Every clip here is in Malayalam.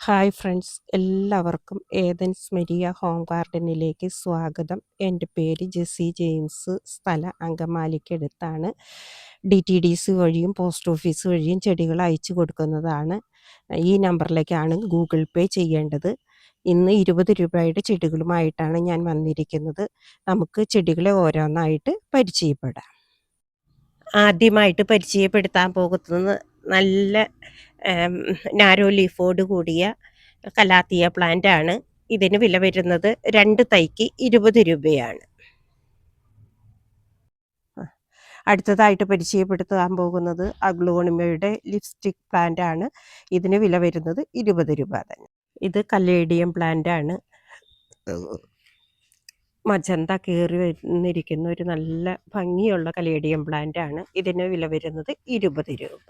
ഹായ് ഫ്രണ്ട്സ് എല്ലാവർക്കും ഏതൻസ് മെരിയ ഹോം ഗാർഡനിലേക്ക് സ്വാഗതം. എന്റെ പേര് ജെസ്സി ജെയിംസ് സ്ഥല അങ്കമാലിക്കടുത്താണ്. ഡി ടി ഡി സി വഴിയും പോസ്റ്റ് ഓഫീസ് വഴിയും ചെടികൾ അയച്ചു കൊടുക്കുന്നതാണ്. ഈ നമ്പറിലേക്കാണ് ഗൂഗിൾ പേ ചെയ്യേണ്ടത്. ഇന്ന് ഇരുപത് രൂപയുടെ ചെടികളുമായിട്ടാണ് ഞാൻ വന്നിരിക്കുന്നത്. നമുക്ക് ചെടികളെ ഓരോന്നായിട്ട് പരിചയപ്പെടാം. ആദ്യമായിട്ട് പരിചയപ്പെടുത്താൻ പോകുന്നത് നല്ല നാരോ ലീഫോട് കൂടിയ കലാത്തിയ പ്ലാന്റ് ആണ് ഇതിന് വില വരുന്നത് രണ്ട് തൈക്ക് ഇരുപത് രൂപയാണ്. അടുത്തതായിട്ട് പരിചയപ്പെടുത്താൻ പോകുന്നത് അഗ്ലോണിമയുടെ ലിപ്സ്റ്റിക് പ്ലാന്റ് ആണ്. ഇതിന് വില വരുന്നത് ഇരുപത് രൂപ തന്നെ. ഇത് കല്ലേഡിയം പ്ലാന്റ് ആണ്. മജന്ത കയറി വന്നിരിക്കുന്ന ഒരു നല്ല ഭംഗിയുള്ള കലേഡിയം പ്ലാന്റ് ആണ്. ഇതിന് വില വരുന്നത് ഇരുപത് രൂപ.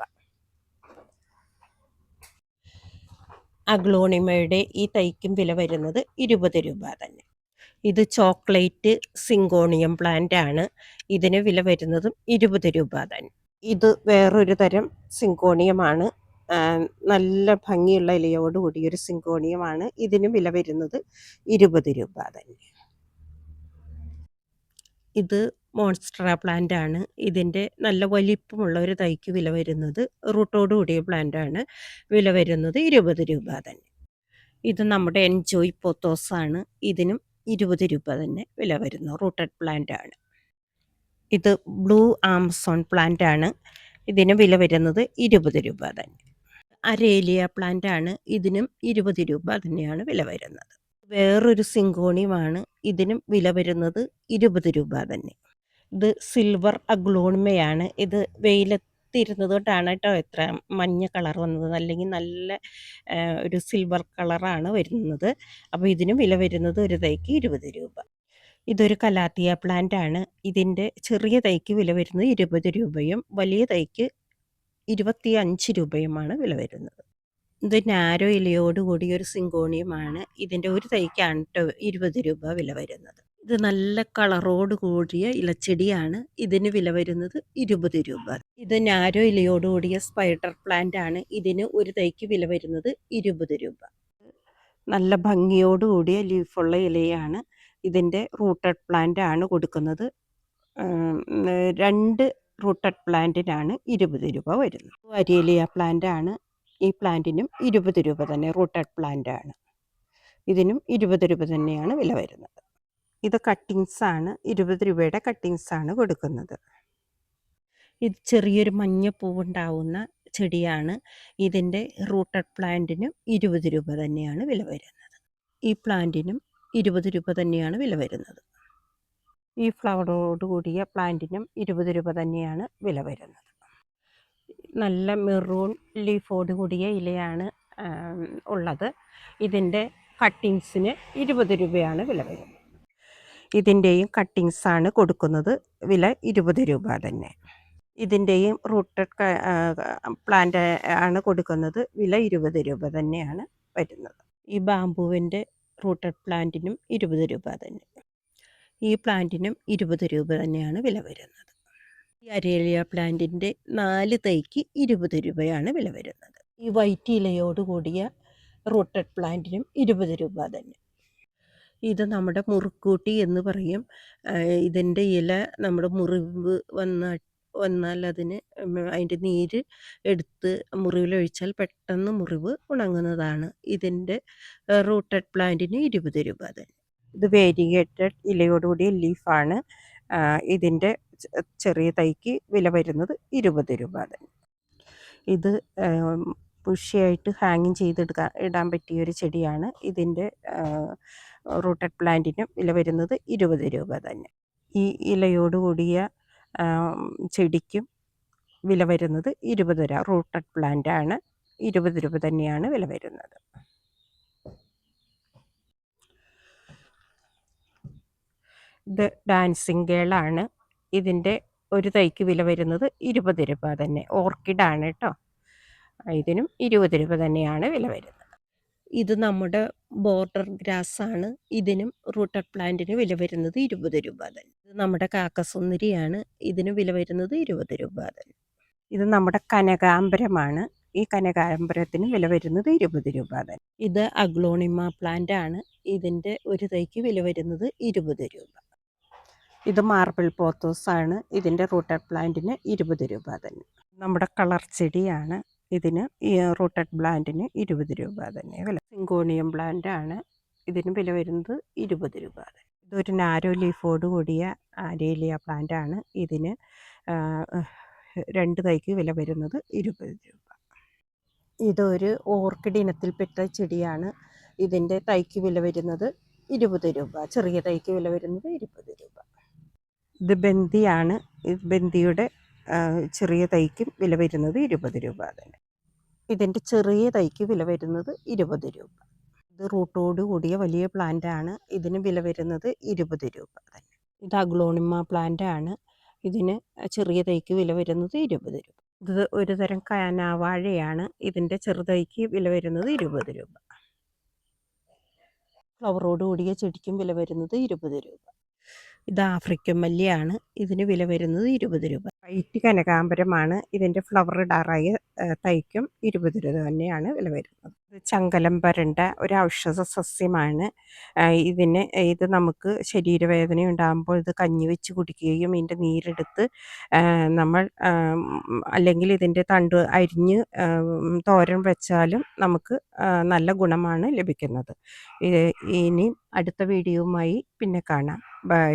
അഗ്ലോണിമയുടെ ഈ തൈക്കും വില വരുന്നത് ഇരുപത് രൂപ തന്നെ. ഇത് ചോക്ലേറ്റ് സിങ്കോണിയം പ്ലാന്റ് ആണ്. ഇതിന് വില വരുന്നതും ഇരുപത് രൂപ തന്നെ. ഇത് വേറൊരു തരം സിങ്കോണിയമാണ് നല്ല ഭംഗിയുള്ള ഇലയോടുകൂടി കൂടിയൊരു സിങ്കോണിയമാണ് ഇതിന് വില വരുന്നത് ഇരുപത് രൂപ തന്നെ. ഇത് മോൺസ്റ്ററ പ്ലാന്റ് ആണ്. ഇതിന്റെ നല്ല വലിപ്പമുള്ള ഒരു തൈക്ക് വില വരുന്നത് റൂട്ടോട് കൂടിയ പ്ലാന്റ് ആണ്. വില വരുന്നത് ഇരുപത് രൂപ തന്നെ. ഇത് നമ്മുടെ എൻജോയ് പോത്തോസ് ആണ്. ഇതിനും ഇരുപത് രൂപ തന്നെ വില വരുന്നു. റൂട്ടഡ് പ്ലാന്റ് ആണ്. ഇത് ബ്ലൂ ആംസോൺ പ്ലാന്റ് ആണ്. ഇതിന് വില വരുന്നത് ഇരുപത് രൂപ തന്നെ. അരേലിയ പ്ലാന്റ് ആണ്. ഇതിനും ഇരുപത് രൂപ തന്നെയാണ് വില വരുന്നത്. വേറൊരു സിങ്കോണിയമാണ് ഇതിനും വില വരുന്നത് ഇരുപത് രൂപ തന്നെ. ഇത് സിൽവർ അഗ്ലോണിമയാണ് ഇത് വെയിലെത്തിരുന്നത് കൊണ്ടാണ് കേട്ടോ എത്ര മഞ്ഞ കളർ വന്നത്. അല്ലെങ്കിൽ നല്ല ഒരു സിൽവർ കളറാണ് വരുന്നത്. അപ്പോൾ ഇതിനും വില വരുന്നത് ഒരു തൈക്ക് ഇരുപത് രൂപ. ഇതൊരു കലാത്തിയ പ്ലാന്റ് ആണ്. ഇതിന്റെ ചെറിയ തൈക്ക് വില വരുന്നത് ഇരുപത് രൂപയും വലിയ തൈക്ക് ഇരുപത്തി അഞ്ച് രൂപയുമാണ് വില വരുന്നത്. ഇത് നാരോ ഇലയോടുകൂടി ഒരു സിങ്കോണിയമാണ്. ഇതിന്റെ ഒരു തൈക്കാണ് ഇരുപത് രൂപ വില വരുന്നത്. ഇത് നല്ല കളറോട് കൂടിയ ഇലച്ചെടിയാണ്. ഇതിന് വില വരുന്നത് ഇരുപത് രൂപ. ഇത് നാരോ ഇലയോടുകൂടിയ സ്പൈഡർ പ്ലാന്റ് ആണ്. ഇതിന് ഒരു തൈക്ക് വില വരുന്നത് ഇരുപത് രൂപ. നല്ല ഭംഗിയോട് കൂടിയ ലീഫുള്ള ഇലയാണ്. ഇതിന്റെ റൂട്ടഡ് പ്ലാന്റ് ആണ് കൊടുക്കുന്നത്. രണ്ട് റൂട്ടഡ് പ്ലാന്റിനാണ് ഇരുപത് രൂപ വരുന്നത്. അരിയലിയ പ്ലാന്റ് ആണ്. ഈ പ്ലാന്റിനും ഇരുപത് രൂപ തന്നെ റൂട്ടഡ് പ്ലാന്റ് ആണ്. ഇതിനും ഇരുപത് രൂപ തന്നെയാണ് വില വരുന്നത്. ഇത് കട്ടിങ്സ് ആണ് ഇരുപത് രൂപയുടെ കട്ടിങ്സ് ആണ് കൊടുക്കുന്നത്. ഇത് ചെറിയൊരു മഞ്ഞ പൂവുണ്ടാവുന്ന ചെടിയാണ്. ഇതിന്റെ റൂട്ടഡ് പ്ലാന്റിനും ഇരുപത് രൂപ തന്നെയാണ് വില വരുന്നത്. ഈ പ്ലാന്റിനും ഇരുപത് രൂപ തന്നെയാണ് വില വരുന്നത്. ഈ ഫ്ലവറോട് കൂടിയ പ്ലാന്റിനും ഇരുപത് രൂപ തന്നെയാണ് വില വരുന്നത്. നല്ല മെറൂൺ ലീഫോട് കൂടിയ ഇലയാണ് ഉള്ളത്. ഇതിന്റെ കട്ടിങ്സിന് ഇരുപത് രൂപയാണ് വില വരുന്നത്. ഇതിന്റെയും കട്ടിങ്സാണ് കൊടുക്കുന്നത്. വില ഇരുപത് രൂപ തന്നെ. ഇതിന്റെയും റൂട്ടഡ് പ്ലാന്റ് ആണ് കൊടുക്കുന്നത്. വില ഇരുപത് രൂപ തന്നെയാണ് വരുന്നത്. ഈ ബാമ്പുവിന്റെ റൂട്ടഡ് പ്ലാന്റിനും ഇരുപത് രൂപ തന്നെ. ഈ പ്ലാന്റിനും ഇരുപത് രൂപ തന്നെയാണ് വില വരുന്നത്. ഈ അരേലിയ പ്ലാന്റിന്റെ നാല് തൈക്ക് ഇരുപത് രൂപയാണ് വില വരുന്നത്. ഈ വൈറ്റ് ഇലയോട് കൂടിയ റൂട്ടഡ് പ്ലാന്റിനും ഇരുപത് രൂപ തന്നെ. ഇത് നമ്മുടെ മുറുക്കൂട്ടി എന്ന് പറയും. ഇതിന്റെ ഇല നമ്മുടെ മുറിവ് വന്ന വന്നാൽ അതിന് അതിന്റെ നീര് എടുത്ത് മുറിവിലൊഴിച്ചാൽ പെട്ടെന്ന് മുറിവ് ഉണങ്ങുന്നതാണ്. ഇതിന്റെ റൂട്ടഡ് പ്ലാന്റിന് ഇരുപത് രൂപ തന്നെ ഇത് വേരിയേറ്റഡ് ഇലയോടുകൂടിയ ലീഫാണ്. ഇതിന്റെ ചെറിയ തൈക്ക് വില വരുന്നത് ഇരുപത് രൂപ തന്നെ ഇത് പുഷിയായിട്ട് ഹാങ്ങിങ് ചെയ്തെടുക്കാൻ ഇടാൻ പറ്റിയൊരു ചെടിയാണ്. ഇതിന്റെ റൂട്ടഡ് പ്ലാന്റിനും വില വരുന്നത് ഇരുപത് രൂപ തന്നെ. ഈ ഇലയോടുകൂടിയ ചെടിക്കും വില വരുന്നത് ഇരുപത് രൂപ. റൂട്ടഡ് പ്ലാന്റ് ആണ് ഇരുപത് രൂപ തന്നെയാണ് വില വരുന്നത്. ഇത് ഡാൻസിങ് ഗേളാണ്. ഇതിന്റെ ഒരു തൈക്ക് വില വരുന്നത് ഇരുപത് രൂപ തന്നെ. ഓർക്കിഡാണ് കേട്ടോ. ഇതിനും ഇരുപത് രൂപ തന്നെയാണ് വില വരുന്നത്. ഇത് നമ്മുടെ ബോർഡർ ഗ്രാസ് ആണ് ഇതിനും റൂട്ടഡ് പ്ലാന്റിന് വില വരുന്നത് ഇരുപത് രൂപ തന്നെ. ഇത് നമ്മുടെ കാക്കസുന്ദരിയാണ്. ഇതിന് വില വരുന്നത് ഇരുപത് രൂപ തന്നെ. ഇത് നമ്മുടെ കനകാംബരമാണ്. ഈ കനകാംബരത്തിന് വില വരുന്നത് ഇരുപത് രൂപ തന്നെ. ഇത് അഗ്ലോണിമ പ്ലാന്റ് ആണ് ഇതിന്റെ ഒരു തൈക്ക് വില വരുന്നത് ഇരുപത് രൂപ. ഇത് മാർബിൾ പോത്തോസ് ആണ് ഇതിന്റെ റൂട്ടഡ് പ്ലാന്റിന് ഇരുപത് രൂപ തന്നെ. നമ്മുടെ കളർ ചെടിയാണ്. ഇതിന് ഈ റൂട്ടഡ് പ്ലാന്റിന് ഇരുപത് രൂപ തന്നെ വില സിങ്കോണിയം ആണ് ഇതിന് വില വരുന്നത് ഇരുപത് രൂപ ഇതൊരു നാരോ ലീഫോട് കൂടിയ ആരേലിയ പ്ലാന്റ് ആണ് ഇതിന് രണ്ട് തൈക്ക് വില വരുന്നത് ഇരുപത് രൂപ. ഇതൊരു ഓർക്കിഡ് ഇനത്തിൽപ്പെട്ട ചെടിയാണ്. ഇതിന്റെ തൈക്ക് വില വരുന്നത് ഇരുപത് രൂപ ചെറിയ തൈക്ക് വില വരുന്നത് ഇരുപത് രൂപ. ഇത് ബന്ദിയാണ് ബന്ദിയുടെ ചെറിയ തൈക്കും വില വരുന്നത് ഇരുപത് രൂപ തന്നെ. ഇതിന്റെ ചെറിയ തൈക്ക് വില വരുന്നത് ഇരുപത് രൂപ. ഇത് റൂട്ടോട് കൂടിയ വലിയ പ്ലാന്റ് ആണ്. ഇതിന് വില വരുന്നത് ഇരുപത് രൂപ തന്നെ. ഇത് അഗ്ലോണിമ പ്ലാന്റ് ആണ്. ഇതിന് ചെറിയ തൈക്ക് വില വരുന്നത് ഇരുപത് രൂപ. ഇത് ഒരു തരം കനാവാഴയാണ്. ഇതിന്റെ ചെറുതൈക്ക് വില വരുന്നത് ഇരുപത് രൂപ. ഫ്ലവറോട് കൂടിയ ചെടിക്കും വില വരുന്നത് ഇരുപത് രൂപ. ഇത് ആഫ്രിക്കൻ മല്ലിയാണ്. ഇതിന് വില വരുന്നത് ഇരുപത് രൂപ. വൈറ്റ് കനകാംബരമാണ് ഇതിന്റെ ഫ്ലവർ ഇടാറായ തൈക്കും ഇരുപത് രൂപ തന്നെയാണ് വില വരുന്നത്. ചങ്കലം വരണ്ട ഒരു ഔഷധ സസ്യമാണ്. ഇതിന് ഇത് നമുക്ക് ശരീരവേദന ഉണ്ടാകുമ്പോൾ ഇത് കഞ്ഞി വെച്ച് കുടിക്കുകയും ഇതിന്റെ നീരെടുത്ത് നമ്മൾ അല്ലെങ്കിൽ ഇതിന്റെ തണ്ട് അരിഞ്ഞ് തോരൻ വെച്ചാലും നമുക്ക് നല്ല ഗുണമാണ് ലഭിക്കുന്നത്. ഇനി അടുത്ത വീഡിയോവുമായി പിന്നെ കാണാം. ബൈ.